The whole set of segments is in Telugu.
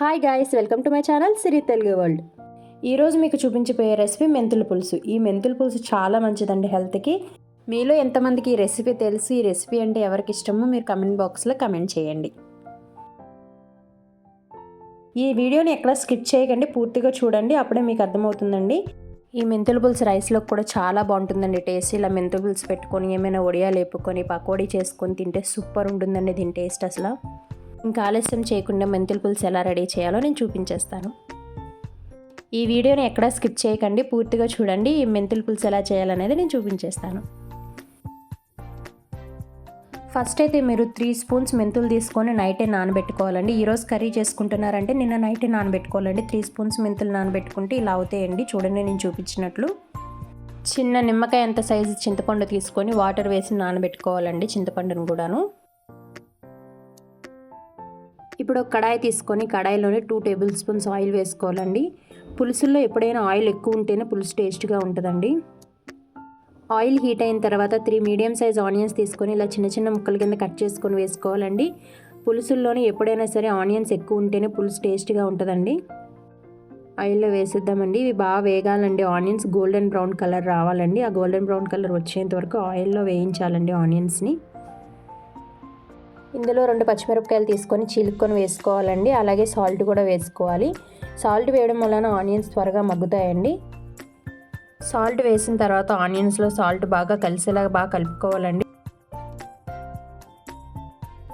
Hi guys welcome to my channel Siri Telugu world ఈరోజు మీకు చూపించిపోయే రెసిపీ మెంతుల పులుసు. ఈ మెంతుల పులుసు చాలా మంచిదండి హెల్త్కి. మీలో ఎంతమందికి ఈ రెసిపీ తెలుసు ఈ రెసిపీ అంటే ఎవరికి ఇష్టమో మీరు కమెంట్ బాక్స్లో కమెంట్ చేయండి. ఈ వీడియోని ఎక్కడ స్కిప్ చేయకండి పూర్తిగా చూడండి అప్పుడే మీకు అర్థమవుతుందండి. ఈ మెంతుల పులుసు రైస్లో కూడా చాలా బాగుంటుందండి టేస్ట్ ఇలా మెంతుల పులుసు పెట్టుకొని ఏమైనా ఒడియాలు వేపుకొని పకోడీ చేసుకొని తింటే సూపర్ ఉంటుందండి దీని టేస్ట్ అసలు. ఇంకా ఆలస్యం చేయకుండా మెంతుల పులుసు ఎలా రెడీ చేయాలో నేను చూపించేస్తాను. ఈ వీడియోని ఎక్కడా స్కిప్ చేయకండి పూర్తిగా చూడండి ఈ మెంతుల పులుసు ఎలా చేయాలనేది నేను చూపించేస్తాను. ఫస్ట్ అయితే మీరు త్రీ స్పూన్స్ మెంతులు తీసుకొని నైటే నానబెట్టుకోవాలండి. ఈరోజు కర్రీ చేసుకుంటున్నారంటే నిన్న నైటే నానబెట్టుకోవాలండి. త్రీ స్పూన్స్ మెంతులు నానబెట్టుకుంటే ఇలా అవుతాయండి. చూడండి నేను చూపించినట్లు. చిన్న నిమ్మకాయ ఎంత సైజు చింతపండు తీసుకొని వాటర్ వేసి నానబెట్టుకోవాలండి చింతపండును కూడాను. ఇప్పుడు ఒక కడాయి తీసుకొని కడాయిలోనే టూ టేబుల్ స్పూన్స్ ఆయిల్ వేసుకోవాలండి. పులుసుల్లో ఎప్పుడైనా ఆయిల్ ఎక్కువ ఉంటేనే పులుసు టేస్ట్గా ఉంటుందండి. ఆయిల్ హీట్ అయిన తర్వాత త్రీ మీడియం సైజ్ ఆనియన్స్ తీసుకొని ఇలా చిన్న చిన్న ముక్కల కింద కట్ చేసుకొని వేసుకోవాలండి. పులుసుల్లోనే ఎప్పుడైనా సరే ఆనియన్స్ ఎక్కువ ఉంటేనే పులుసు టేస్ట్గా ఉంటుందండి. ఆయిల్లో వేసేద్దామండి. ఇవి బాగా వేగాలండి. ఆనియన్స్ గోల్డెన్ బ్రౌన్ కలర్ రావాలండి. ఆ గోల్డెన్ బ్రౌన్ కలర్ వచ్చేంత వరకు ఆయిల్లో వేయించాలండి ఆనియన్స్ని ఇందులో రెండు పచ్చిమిరపకాయలు తీసుకొని చీలుకొని వేసుకోవాలండి. అలాగే సాల్ట్ కూడా వేసుకోవాలి. సాల్ట్ వేయడం వలన ఆనియన్స్ త్వరగా మగ్గుతాయండి. సాల్ట్ వేసిన తర్వాత ఆనియన్స్లో సాల్ట్ బాగా కలిసేలాగా బాగా కలుపుకోవాలండి.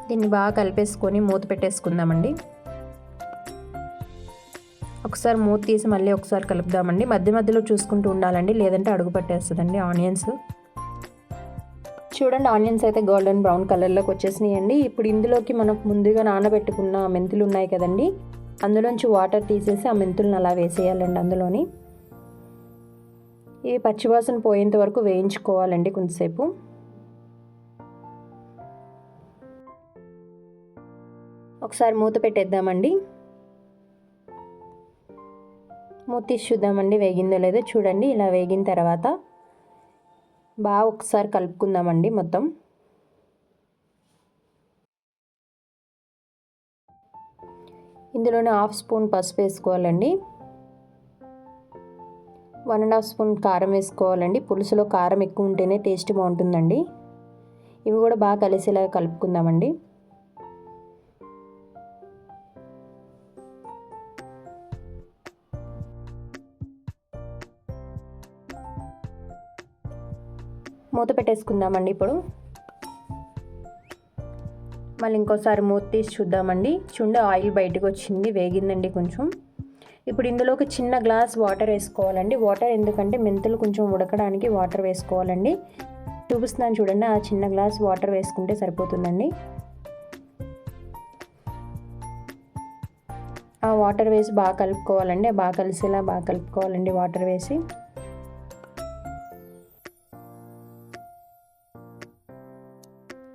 దీన్ని బాగా కలిపేసుకొని మూత పెట్టేసుకుందామండి. ఒకసారి మూత తీసి మళ్ళీ ఒకసారి కలుపుదామండి. మధ్య మధ్యలో చూసుకుంటూ ఉండాలండి. లేదంటే అడుగు పట్టేస్తుందండి ఆనియన్స్. చూడండి ఆనియన్స్ అయితే గోల్డెన్ బ్రౌన్ కలర్లోకి వచ్చేసినాయండి. ఇప్పుడు ఇందులోకి మనం ముందుగా నానబెట్టుకున్న మెంతులు ఉన్నాయి కదండి. అందులోంచి వాటర్ తీసేసి ఆ మెంతులను అలా వేసేయాలండి అందులోని. ఇవి పచ్చివాసన పోయేంత వరకు వేయించుకోవాలండి కొంతసేపు. ఒకసారి మూత పెట్టేద్దామండి. మూత తీసి చూద్దామండి వేగిందో లేదో చూడండి. ఇలా వేగిన తర్వాత బాగా ఒకసారి కలుపుకుందామండి మొత్తం. ఇందులోనే హాఫ్ స్పూన్ పసుపు వేసుకోవాలండి. వన్ అండ్ హాఫ్ స్పూన్ కారం వేసుకోవాలండి. పులుసులో కారం ఎక్కువ ఉంటేనే టేస్ట్ బాగుంటుందండి. ఇవి కూడా బాగా కలిసేలా కలుపుకుందామండి. మూత పెట్టేసుకుందామండి ఇప్పుడు. మళ్ళీ ఇంకోసారి మూత తీసి చూద్దామండి. చూడండి ఆయిల్ బయటకు వచ్చింది వేగిందండి కొంచెం. ఇప్పుడు ఇందులోకి చిన్న గ్లాస్ వాటర్ వేసుకోవాలండి. వాటర్ ఎందుకంటే మెంతులు కొంచెం ఉడకడానికి వాటర్ వేసుకోవాలండి. చూపిస్తున్నాను చూడండి ఆ చిన్న గ్లాస్ వాటర్ వేసుకుంటే సరిపోతుందండి. ఆ వాటర్ వేసి బాగా కలుపుకోవాలండి. బాగా కలిసేలా బాగా కలుపుకోవాలండి వాటర్ వేసి.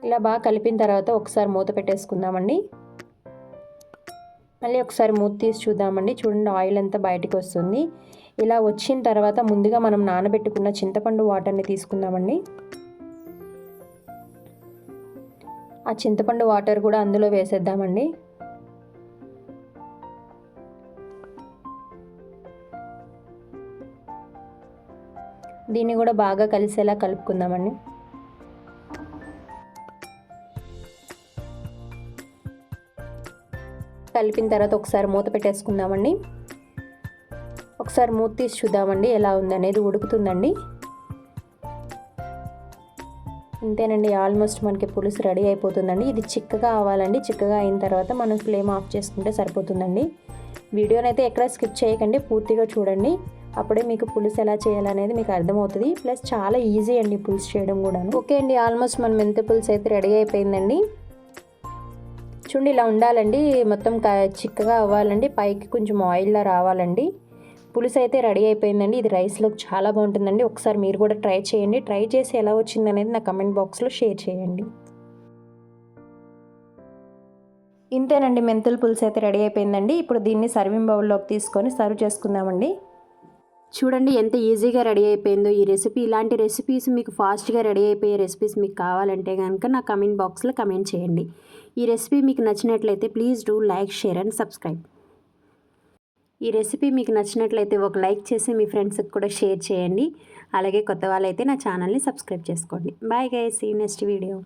ఇలా బాగా కలిపిన తర్వాత ఒకసారి మూత పెట్టేసుకుందామండి. మళ్ళీ ఒకసారి మూత తీసి చూద్దామండి. చూడండి ఆయిల్ అంతా బయటకు వస్తుంది. ఇలా వచ్చిన తర్వాత ముందుగా మనం నానబెట్టుకున్న చింతపండు వాటర్ని తీసుకుందామండి. ఆ చింతపండు వాటర్ కూడా అందులో వేసేద్దామండి. దీన్ని కూడా బాగా కలిసేలా కలుపుకుందామండి. కలిపిన తర్వాత ఒకసారి మూత పెట్టేసుకుందామండి. ఒకసారి మూత తీసి చూద్దామండి ఎలా ఉందనేది ఉడుకుతుందండి. అంతేనండి ఆల్మోస్ట్ మనకి పులుసు రెడీ అయిపోతుందండి. ఇది చిక్కగా అవ్వాలండి చిక్కగా అయిన తర్వాత మనం ఫ్లేమ్ ఆఫ్ చేసుకుంటే సరిపోతుందండి. వీడియోనైతే ఎక్కడ స్కిప్ చేయకండి పూర్తిగా చూడండి. అప్పుడే మీకు పులుసు ఎలా చేయాలనేది మీకు అర్థమవుతుంది. ప్లస్ చాలా ఈజీ అండి పులుసు చేయడం కూడా ఓకే అండి ఆల్మోస్ట్ మన మెంతి పులుసు అయితే రెడీ అయిపోయిందండి. చూడండి ఇలా ఉండాలండి. మొత్తం చిక్కగా అవ్వాలండి. పైకి కొంచెం ఆయిల్లా రావాలండి. పులుసు అయితే రెడీ అయిపోయిందండి. ఇది రైస్లోకి చాలా బాగుంటుందండి. ఒకసారి మీరు కూడా ట్రై చేయండి. ట్రై చేసి ఎలా వచ్చింది అనేది నా కమెంట్ బాక్స్లో షేర్ చేయండి. ఇంతేనండి. మెంతుల పులుసు అయితే రెడీ అయిపోయిందండి. ఇప్పుడు దీన్ని సర్వింగ్ బౌల్లోకి తీసుకొని సర్వ్ చేసుకుందామండి. చూడండి ఎంత ఈజీగా రెడీ అయిపోయిందో. ఈ రెసిపీ ఇలాంటి రెసిపీస్ మీకు ఫాస్ట్గా రెడీ అయిపోయే రెసిపీస్ మీకు కావాలంటే కనుక నా కమెంట్ బాక్స్లో కమెంట్ చేయండి. ఈ రెసిపీ మీకు నచ్చినట్లయితే please do like share and subscribe. ఈ రెసిపీ మీకు నచ్చినట్లయితే ఒక లైక్ చేసి మీ ఫ్రెండ్స్కి కూడా షేర్ చేయండి. అలాగే కొత్త వాళ్ళైతే నా ఛానల్ని సబ్స్క్రైబ్ చేసుకోండి. బాయ్ గైస్ ఈ నెక్స్ట్ వీడియో.